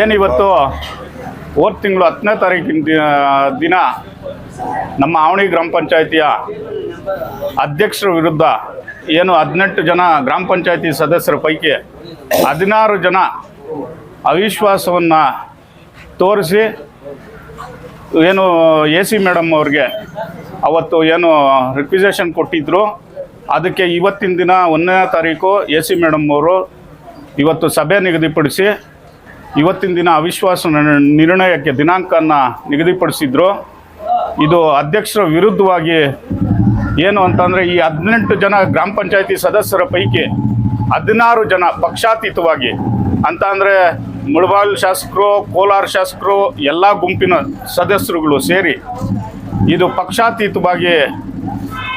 ಏನಿವತ್ತು? ಹೋದ ತಿಂಗಳು ಹತ್ತನೇ ತಾರೀಕಿನ ದಿನ ನಮ್ಮ ಆವಣಿ ಗ್ರಾಮ ಪಂಚಾಯಿತಿಯ ಅಧ್ಯಕ್ಷರ ವಿರುದ್ಧ ಏನು ಹದಿನೆಂಟು ಜನ ಗ್ರಾಮ ಪಂಚಾಯಿತಿ ಸದಸ್ಯರ ಪೈಕಿ ಹದಿನಾರು ಜನ ಅವಿಶ್ವಾಸವನ್ನು ತೋರಿಸಿ ಏನು ಎ ಸಿ ಮೇಡಮ್ ಅವ್ರಿಗೆ ಅವತ್ತು ಏನು ರಿಕ್ವಿಸೇಷನ್ ಕೊಟ್ಟಿದ್ದರು ಅದಕ್ಕೆ ಇವತ್ತಿನ ದಿನ ಒಂದನೇ ತಾರೀಕು ಎ ಸಿ ಮೇಡಮ್ ಅವರು ಇವತ್ತು ಸಭೆ ನಿಗದಿಪಡಿಸಿ ಇವತ್ತಿನ ದಿನ ಅವಿಶ್ವಾಸ ನಿರ್ಣಯಕ್ಕೆ ದಿನಾಂಕವನ್ನು ನಿಗದಿಪಡಿಸಿದ್ರು. ಇದು ಅಧ್ಯಕ್ಷರ ವಿರುದ್ಧವಾಗಿ ಏನು ಅಂತಂದರೆ ಈ ಹದಿನೆಂಟು ಜನ ಗ್ರಾಮ ಪಂಚಾಯತಿ ಸದಸ್ಯರ ಪೈಕಿ ಹದಿನಾರು ಜನ ಪಕ್ಷಾತೀತವಾಗಿ ಅಂತ ಅಂದರೆ ಮುಳಬಾಲ್ ಶಾಸಕರು, ಕೋಲಾರ ಶಾಸಕರು, ಎಲ್ಲ ಗುಂಪಿನ ಸದಸ್ಯರುಗಳು ಸೇರಿ ಇದು ಪಕ್ಷಾತೀತವಾಗಿ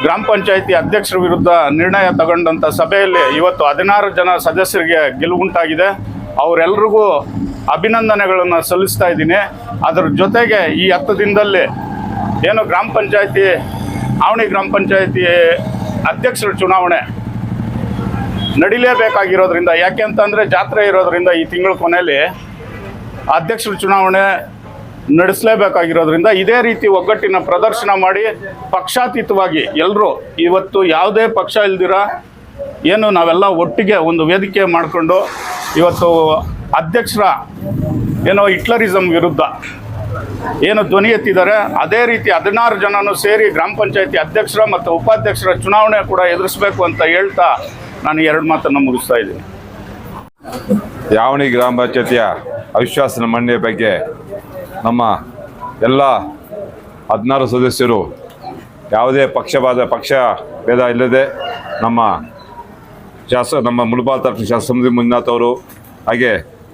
ಗ್ರಾಮ ಪಂಚಾಯತಿ ಅಧ್ಯಕ್ಷರ ವಿರುದ್ಧ ನಿರ್ಣಯ ತಗೊಂಡಂಥ ಸಭೆಯಲ್ಲಿ ಇವತ್ತು ಹದಿನಾರು ಜನ ಸದಸ್ಯರಿಗೆ ಗೆಲುವುಂಟಾಗಿದೆ ಅವರೆಲ್ರಿಗೂ ಅಭಿನಂದನೆಗಳನ್ನು ಸಲ್ಲಿಸ್ತಾ ಇದ್ದೀನಿ. ಅದರ ಜೊತೆಗೆ ಈ ಹತ್ತು ದಿನದಲ್ಲಿ ಏನು ಗ್ರಾಮ ಪಂಚಾಯತಿ, ಆವಣಿ ಗ್ರಾಮ ಪಂಚಾಯತಿ ಅಧ್ಯಕ್ಷರ ಚುನಾವಣೆ ನಡಿಲೇಬೇಕಾಗಿರೋದ್ರಿಂದ, ಯಾಕೆ ಅಂತಂದರೆ ಜಾತ್ರೆ ಇರೋದ್ರಿಂದ ಈ ತಿಂಗಳ ಕೊನೆಯಲ್ಲಿ ಅಧ್ಯಕ್ಷರ ಚುನಾವಣೆ ನಡೆಸಲೇಬೇಕಾಗಿರೋದ್ರಿಂದ ಇದೇ ರೀತಿ ಒಗ್ಗಟ್ಟಿನ ಪ್ರದರ್ಶನ ಮಾಡಿ ಪಕ್ಷಾತೀತವಾಗಿ ಎಲ್ಲರೂ ಇವತ್ತು ಯಾವುದೇ ಪಕ್ಷ ಇಲ್ದಿರ ಏನು ನಾವೆಲ್ಲ ಒಟ್ಟಿಗೆ ಒಂದು ವೇದಿಕೆ ಮಾಡಿಕೊಂಡು ಇವತ್ತು ಅಧ್ಯಕ್ಷರ ಏನೋ ಹಿಟ್ಲರಿಸಮ್ ವಿರುದ್ಧ ಏನು ಧ್ವನಿ ಎತ್ತಿದ್ದಾರೆ, ಅದೇ ರೀತಿ ಹದಿನಾರು ಜನನು ಸೇರಿ ಗ್ರಾಮ ಪಂಚಾಯತಿ ಅಧ್ಯಕ್ಷರ ಮತ್ತು ಉಪಾಧ್ಯಕ್ಷರ ಚುನಾವಣೆ ಕೂಡ ಎದುರಿಸಬೇಕು ಅಂತ ಹೇಳ್ತಾ ನಾನು ಎರಡು ಮಾತನ್ನು ಮುಗಿಸ್ತಾ ಇದ್ದೀನಿ. ಯಾವಣಿ ಗ್ರಾಮ ಪಂಚಾಯತಿಯ ಅವಿಶ್ವಾಸನ ಮಂಡನೆ ಬಗ್ಗೆ ನಮ್ಮ ಎಲ್ಲ ಹದಿನಾರು ಸದಸ್ಯರು ಯಾವುದೇ ಪಕ್ಷವಾದ ಪಕ್ಷ ಭೇದ ಇಲ್ಲದೆ ನಮ್ಮ ಶಾಸ, ನಮ್ಮ ಮುಳಬಾಲ್ ತಾಲೂಕಿನ ಶಾಸಕ ಸಮೃದ್ಧಿ ಮಂಜುನಾಥ್ ಅವರು ಹಾಗೆ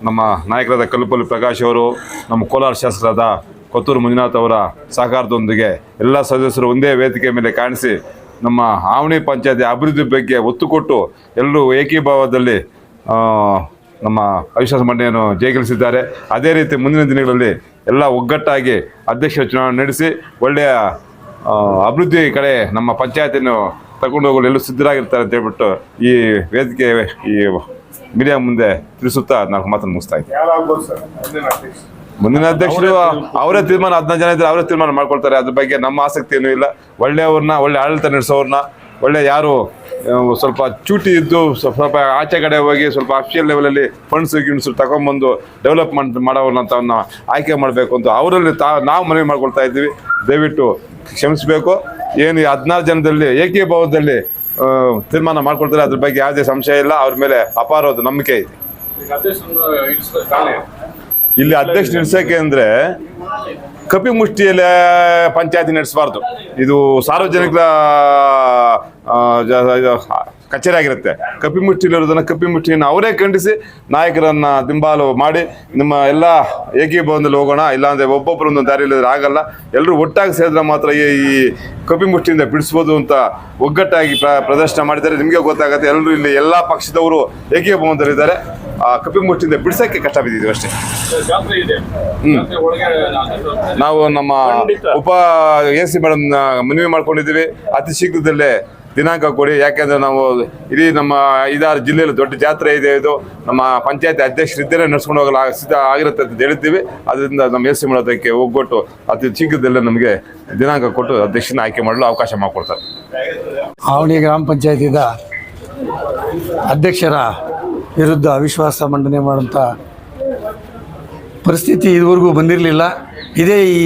ನಮ್ಮ ನಾಯಕರಾದ ಕಲ್ಲುಪಲ್ಲಿ ಪ್ರಕಾಶ್ ಅವರು, ನಮ್ಮ ಕೋಲಾರ ಶಾಸಕರಾದ ಕೊತ್ತೂರು ಮಂಜುನಾಥ್ ಅವರ ಸಹಕಾರದೊಂದಿಗೆ ಎಲ್ಲ ಸದಸ್ಯರು ಒಂದೇ ವೇದಿಕೆ ಮೇಲೆ ಕಾಣಿಸಿ ನಮ್ಮ ಆವಣಿ ಪಂಚಾಯತಿ ಅಭಿವೃದ್ಧಿ ಬಗ್ಗೆ ಒತ್ತು ಕೊಟ್ಟು ಎಲ್ಲರೂ ಏಕೀಭಾವದಲ್ಲಿ ನಮ್ಮ ಅವಿಶ್ವಾಸ ಮಂಡನೆಯನ್ನು ಜಯಗಳಿಸಿದ್ದಾರೆ. ಅದೇ ರೀತಿ ಮುಂದಿನ ದಿನಗಳಲ್ಲಿ ಎಲ್ಲ ಒಗ್ಗಟ್ಟಾಗಿ ಅಧ್ಯಕ್ಷ ಚುನಾವಣೆ ನಡೆಸಿ ಒಳ್ಳೆಯ ಅಭಿವೃದ್ಧಿ ಕಡೆ ನಮ್ಮ ಪಂಚಾಯತಿಯನ್ನು ತಗೊಂಡು ಹೋಗಲು ಎಲ್ಲೂ ಸಿದ್ಧರಾಗಿರ್ತಾರೆ ಅಂತ ಹೇಳ್ಬಿಟ್ಟು ಈ ವೇದಿಕೆ, ಈ ಮೀಡಿಯಾ ಮುಂದೆ ತಿಳಿಸುತ್ತಾ ನಾವು ಮಾತನ್ನು ಮುಗಿಸ್ತಾ ಇದ್ದೀವಿ ಮುಂದಿನ ಅಧ್ಯಕ್ಷರು. ಅವರೇ ತೀರ್ಮಾನ ಹದಿನೈದು ಜನ ಇದ್ರೆ ಅವರೇ ತೀರ್ಮಾನ ಮಾಡ್ಕೊಳ್ತಾರೆ. ಅದ್ರ ಬಗ್ಗೆ ನಮ್ಮ ಆಸಕ್ತಿ ಏನೂ ಇಲ್ಲ. ಒಳ್ಳೆಯವ್ರನ್ನ ಒಳ್ಳೆ ಆಡಳಿತ ನಡೆಸೋರ್ನ ಒಳ್ಳೆ ಯಾರು ಸ್ವಲ್ಪ ಚೂಟಿ ಇದ್ದು ಸ್ವಲ್ಪ ಸ್ವಲ್ಪ ಆಚೆ ಕಡೆ ಹೋಗಿ ಸ್ವಲ್ಪ ಅಫಿಷಿಯಲ್ ಲೆವೆಲಲ್ಲಿ ಫಂಡ್ಸ್ ಗಿಂಡ್ಸ್ ತಗೊಂಬಂದು ಡೆವಲಪ್ಮೆಂಟ್ ಅಂತವನ್ನ ಆಯ್ಕೆ ಮಾಡಬೇಕು ಅಂತ ಅವರಲ್ಲಿ ತಾ ನಾವು ಮನವಿ ಮಾಡ್ಕೊಳ್ತಾ ಇದ್ದೀವಿ. ದಯವಿಟ್ಟು ಕ್ಷಮಿಸಬೇಕು. ಏನು ಈ ಹದಿನಾರು ಜನದಲ್ಲಿ ಏಕೀಭಾವದಲ್ಲಿ ತೀರ್ಮಾನ ಮಾಡ್ಕೊಳ್ತಾರೆ, ಅದ್ರ ಬಗ್ಗೆ ಯಾವುದೇ ಸಂಶಯ ಇಲ್ಲ. ಅವ್ರ ಮೇಲೆ ಅಪಾರವಾದ ನಂಬಿಕೆ ಇದೆ. ಇಲ್ಲಿ ಅಧ್ಯಕ್ಷ ನಿಲ್ಸಕ್ಕೆ ಅಂದ್ರೆ ಕಪಿ ಮುಷ್ಟಿಯಲ್ಲಿ ಪಂಚಾಯತಿ ನಡೆಸಬಾರ್ದು. ಇದು ಸಾರ್ವಜನಿಕರ ಕಚೇರಿ ಆಗಿರುತ್ತೆ ಕಪಿ ಮುಷ್ಟಿಲಿರೋದನ್ನ ಕಪ್ಪಿ ಮುಷ್ಟಿಯನ್ನು ಅವರೇ ಖಂಡಿಸಿ ನಾಯಕರನ್ನ ದಿಂಬಾಲು ಮಾಡಿ ನಿಮ್ಮ ಎಲ್ಲ ಏಕೀಭವನದಲ್ಲಿ ಹೋಗೋಣ ಇಲ್ಲಾಂದ್ರೆ ಒಬ್ಬೊಬ್ಬರು ಒಂದು ದಾರಿಯಲ್ಲಿ ಆಗಲ್ಲ. ಎಲ್ಲರೂ ಒಟ್ಟಾಗಿ ಸೇರಿದ್ರೆ ಮಾತ್ರ ಈ ಕಪ್ಪಿ ಕಪಿ ಮುಷ್ಟಿಯಿಂದ ಬಿಡಿಸ್ಬೋದು ಅಂತ ಒಗ್ಗಟ್ಟಾಗಿ ಪ್ರ ಪ್ರದರ್ಶನ ಮಾಡಿದ್ದಾರೆ. ನಿಮಗೆ ಗೊತ್ತಾಗುತ್ತೆ ಎಲ್ಲರೂ ಇಲ್ಲಿ ಎಲ್ಲ ಪಕ್ಷದವರು ಏಕೀಭವನದಲ್ಲಿದ್ದಾರೆ. ಆ ಕಪ್ಪಿ ಮುಷ್ಟಿಯಿಂದ ಬಿಡಿಸೋಕ್ಕೆ ಕಷ್ಟ ಬಿದ್ದಿದ್ದೀವಿ ಅಷ್ಟೇ. ಹ್ಮ್. ನಾವು ನಮ್ಮ ಉಪ ಎ ಸಿ ಮೇಡಮ್ ಮನವಿ ಮಾಡ್ಕೊಂಡಿದ್ದೀವಿ. ಅತಿ ಶೀಘ್ರದಲ್ಲೇ ದಿನಾಂಕ ಕೊಡಿ. ಯಾಕೆಂದ್ರೆ ನಾವು ಇಡೀ ನಮ್ಮ ಐದಾರು ಜಿಲ್ಲೆಯಲ್ಲಿ ದೊಡ್ಡ ಜಾತ್ರೆ ಇದೆ. ಇದು ನಮ್ಮ ಪಂಚಾಯತಿ ಅಧ್ಯಕ್ಷರಿದ್ದೇನೆ ನಡೆಸ್ಕೊಂಡು ಹೋಗಲು ಸಿದ್ಧ ಆಗಿರುತ್ತೆ ಅಂತ ಹೇಳಿದ್ದೀವಿ. ಅದರಿಂದ ನಮ್ಮ ಎಸ್ ಸಿ ಮಾಡೋದಕ್ಕೆ ಹೋಗ್ಬಿಟ್ಟು ಅತಿ ಶೀಘ್ರದಲ್ಲೇ ನಮಗೆ ದಿನಾಂಕ ಕೊಟ್ಟು ಅಧ್ಯಕ್ಷನ ಆಯ್ಕೆ ಮಾಡಲು ಅವಕಾಶ ಮಾಡಿಕೊಡ್ತಾರೆ. ಆವಣಿ ಗ್ರಾಮ ಪಂಚಾಯತಿದ ಅಧ್ಯಕ್ಷರ ವಿರುದ್ಧ ಅವಿಶ್ವಾಸ ಮಂಡನೆ ಮಾಡುವಂಥ ಪರಿಸ್ಥಿತಿ ಇದುವರೆಗೂ ಬಂದಿರಲಿಲ್ಲ. ಇದೇ ಈ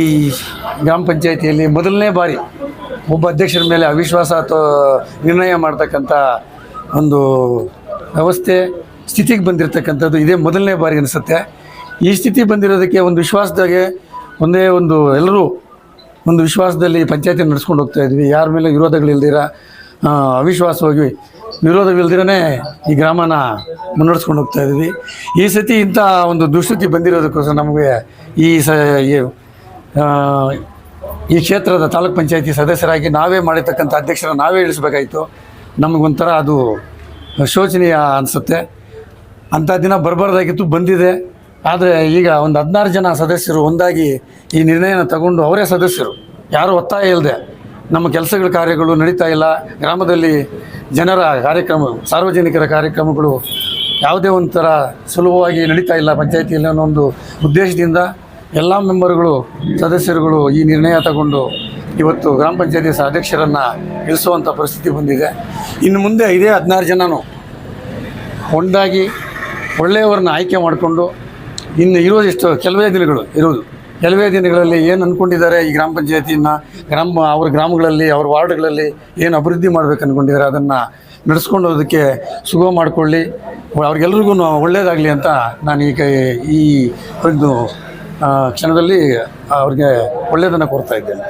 ಗ್ರಾಮ ಪಂಚಾಯತಿಯಲ್ಲಿ ಮೊದಲನೇ ಬಾರಿ ಒಬ್ಬ ಅಧ್ಯಕ್ಷರ ಮೇಲೆ ಅವಿಶ್ವಾಸ ಅಥವಾ ನಿರ್ಣಯ ಮಾಡ್ತಕ್ಕಂಥ ಒಂದು ವ್ಯವಸ್ಥೆ ಸ್ಥಿತಿಗೆ ಬಂದಿರತಕ್ಕಂಥದ್ದು ಇದೇ ಮೊದಲನೇ ಬಾರಿ ಅನಿಸುತ್ತೆ. ಈ ಸ್ಥಿತಿ ಬಂದಿರೋದಕ್ಕೆ ಒಂದು ವಿಶ್ವಾಸದಾಗೆ ಒಂದೇ ಒಂದು ಎಲ್ಲರೂ ಒಂದು ವಿಶ್ವಾಸದಲ್ಲಿ ಪಂಚಾಯತಿ ನಡೆಸ್ಕೊಂಡು ಹೋಗ್ತಾ ಇದ್ವಿ. ಯಾರ ಮೇಲೆ ವಿರೋಧಗಳಿಲ್ದಿರ ಅವಿಶ್ವಾಸವಾಗಿ ವಿರೋಧವಿಲ್ದಿರನೇ ಈ ಗ್ರಾಮನ ಮುನ್ನಡೆಸ್ಕೊಂಡು ಹೋಗ್ತಾ ಇದ್ವಿ. ಈ ಸತಿ ಇಂಥ ಒಂದು ದುಸ್ಥಿತಿ ಬಂದಿರೋದಕ್ಕೋಸ್ಕರ ನಮಗೆ ಈ ಸ ಈ, ಕ್ಷೇತ್ರದ ತಾಲೂಕ್ ಪಂಚಾಯತಿ ಸದಸ್ಯರಾಗಿ ನಾವೇ ಮಾಡಿರ್ತಕ್ಕಂಥ ಅಧ್ಯಕ್ಷರ ನಾವೇ ಇಳಿಸ್ಬೇಕಾಯಿತು. ನಮಗೊಂಥರ ಅದು ಶೋಚನೀಯ ಅನಿಸುತ್ತೆ. ಅಂಥ ದಿನ ಬರಬಾರ್ದಾಗಿತ್ತು ಬಂದಿದೆ. ಆದರೆ ಈಗ ಒಂದು ಹದಿನಾರು ಜನ ಸದಸ್ಯರು ಒಂದಾಗಿ ಈ ನಿರ್ಣಯನ ತಗೊಂಡು ಅವರೇ ಸದಸ್ಯರು. ಯಾರು ಒತ್ತಾಯ ಇಲ್ಲದೆ ನಮ್ಮ ಕೆಲಸಗಳ ಕಾರ್ಯಗಳು ನಡೀತಾ ಇಲ್ಲ. ಗ್ರಾಮದಲ್ಲಿ ಜನರ ಕಾರ್ಯಕ್ರಮ ಸಾರ್ವಜನಿಕರ ಕಾರ್ಯಕ್ರಮಗಳು ಯಾವುದೇ ಒಂಥರ ಸುಲಭವಾಗಿ ನಡೀತಾ ಇಲ್ಲ ಪಂಚಾಯತಿಯಲ್ಲಿ ಅನ್ನೋ ಒಂದು ಉದ್ದೇಶದಿಂದ ಎಲ್ಲ ಮೆಂಬರ್ಗಳು, ಸದಸ್ಯರುಗಳು ಈ ನಿರ್ಣಯ ತಗೊಂಡು ಇವತ್ತು ಗ್ರಾಮ ಪಂಚಾಯತಿ ಅಧ್ಯಕ್ಷರನ್ನು ಇಳಿಸುವಂಥ ಪರಿಸ್ಥಿತಿ ಬಂದಿದೆ. ಇನ್ನು ಮುಂದೆ ಇದೇ ಹದಿನಾರು ಜನನು ಒಂದಾಗಿ ಒಳ್ಳೆಯವರನ್ನ ಆಯ್ಕೆ ಮಾಡಿಕೊಂಡು ಇನ್ನು ಇರೋದಿಷ್ಟು ಕೆಲವೇ ದಿನಗಳು ಇರೋದು ಕೆಲವೇ ದಿನಗಳಲ್ಲಿ ಏನು ಅಂದ್ಕೊಂಡಿದ್ದಾರೆ ಈ ಗ್ರಾಮ ಪಂಚಾಯತಿನ ಗ್ರಾಮ, ಅವ್ರ ಗ್ರಾಮಗಳಲ್ಲಿ, ಅವ್ರ ವಾರ್ಡ್ಗಳಲ್ಲಿ ಏನು ಅಭಿವೃದ್ಧಿ ಮಾಡ್ಬೇಕು ಅಂದ್ಕೊಂಡಿದ್ದಾರೆ ಅದನ್ನು ನಡೆಸ್ಕೊಂಡು ಅದಕ್ಕೆ ಸುಗಮ ಮಾಡಿಕೊಳ್ಳಿ. ಅವ್ರಿಗೆಲ್ರಿಗೂ ಒಳ್ಳೆಯದಾಗಲಿ ಅಂತ ನಾನು ಈಗ ಈ ಒಂದು ಕ್ಷಣದಲ್ಲಿ ಅವ್ರಿಗೆ ಒಳ್ಳೆಯದನ್ನು ಕೊಡ್ತಾ ಇದ್ದೇನೆ.